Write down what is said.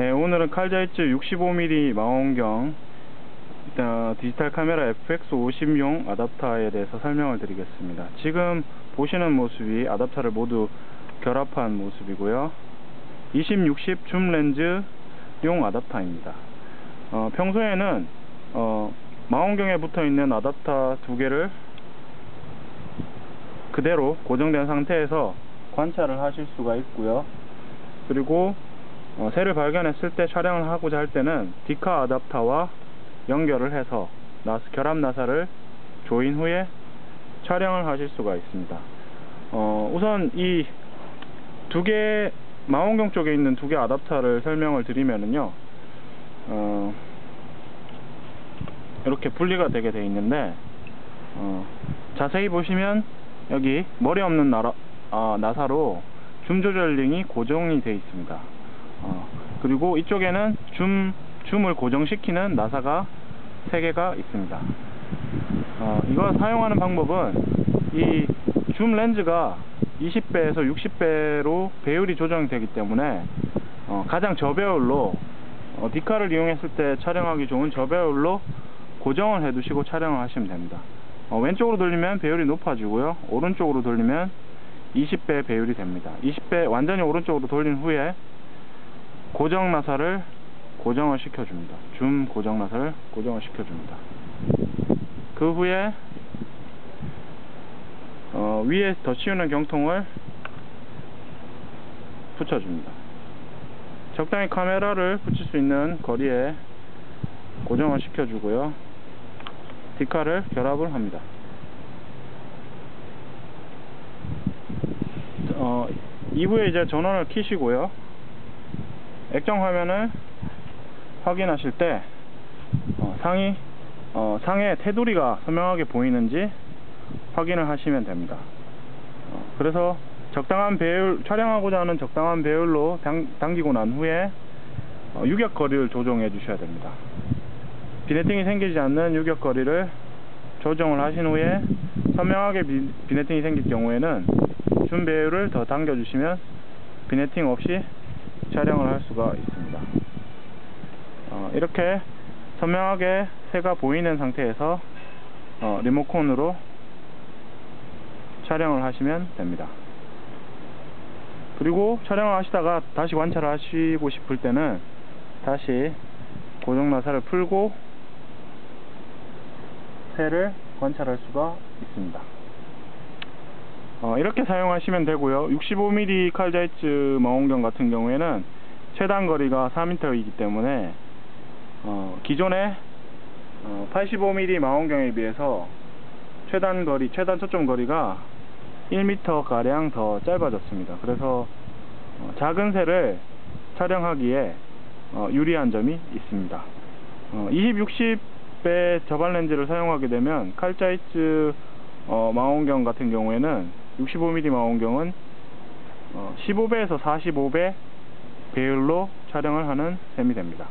네, 오늘은 칼자이츠 65mm 망원경 어, 디지털 카메라 FX50용 아답터에 대해서 설명을 드리겠습니다. 지금 보시는 모습이 아답터를 모두 결합한 모습이고요. 20, 60 줌 렌즈용 아답터입니다. 어, 평소에는 어, 망원경에 붙어 있는 아답터 두 개를 그대로 고정된 상태에서 관찰을 하실 수가 있고요. 그리고 어, 새를 발견했을 때 촬영을 하고자 할 때는 디카 아답터와 연결을 해서 나스, 결합 나사를 조인 후에 촬영을 하실 수가 있습니다. 어, 우선 이 두 개 망원경 쪽에 있는 두 개 아답터를 설명을 드리면은요. 어, 이렇게 분리가 되게 돼 있는데 어, 자세히 보시면 여기 머리 없는 나라, 아, 나사로 줌 조절링이 고정이 되어 있습니다. 어, 그리고 이쪽에는 줌, 줌을 고정시키는 나사가 3개가 있습니다. 어, 이걸 사용하는 방법은 이 줌 렌즈가 20배에서 60배로 배율이 조정되기 때문에 어, 가장 저배율로 어, 디카를 이용했을 때 촬영하기 좋은 저배율로 고정을 해 두시고 촬영을 하시면 됩니다. 어, 왼쪽으로 돌리면 배율이 높아지고요. 오른쪽으로 돌리면 20배 배율이 됩니다. 20배 완전히 오른쪽으로 돌린 후에 고정 나사를 고정을 시켜줍니다. 줌 고정 나사를 고정을 시켜줍니다. 그 후에 어, 위에 더 치우는 경통을 붙여줍니다. 적당히 카메라를 붙일 수 있는 거리에 고정을 시켜주고요. 디카를 결합을 합니다. 어, 이후에 이제 전원을 키시고요. 액정 화면을 확인하실 때 어, 상이 어, 상에 테두리가 선명하게 보이는지 확인을 하시면 됩니다. 어, 그래서 적당한 배율 촬영하고자 하는 적당한 배율로 당, 당기고 난 후에 어, 유격 거리를 조정해 주셔야 됩니다. 비네팅이 생기지 않는 유격 거리를 조정을 하신 후에 선명하게 비, 비네팅이 생길 경우에는 줌 배율을 더 당겨 주시면 비네팅 없이 촬영을 할 수가 있습니다. 어, 이렇게 선명하게 새가 보이는 상태에서 어, 리모컨으로 촬영을 하시면 됩니다. 그리고 촬영을 하시다가 다시 관찰을 하시고 싶을 때는 다시 고정 나사를 풀고 새를 관찰할 수가 있습니다. 어, 이렇게 사용하시면 되고요. 65mm 칼자이츠 망원경 같은 경우에는 최단 거리가 4m이기 때문에 어, 기존의 어, 85mm 망원경에 비해서 최단 거리, 최단 초점 거리가 1m 가량 더 짧아졌습니다. 그래서 어, 작은 새를 촬영하기에 어, 유리한 점이 있습니다. 어, 20, 60배 저반 렌즈를 사용하게 되면 칼자이츠 어, 망원경 같은 경우에는 65mm 망원경은 어, 15배에서 45배 배율로 촬영을 하는 셈이 됩니다.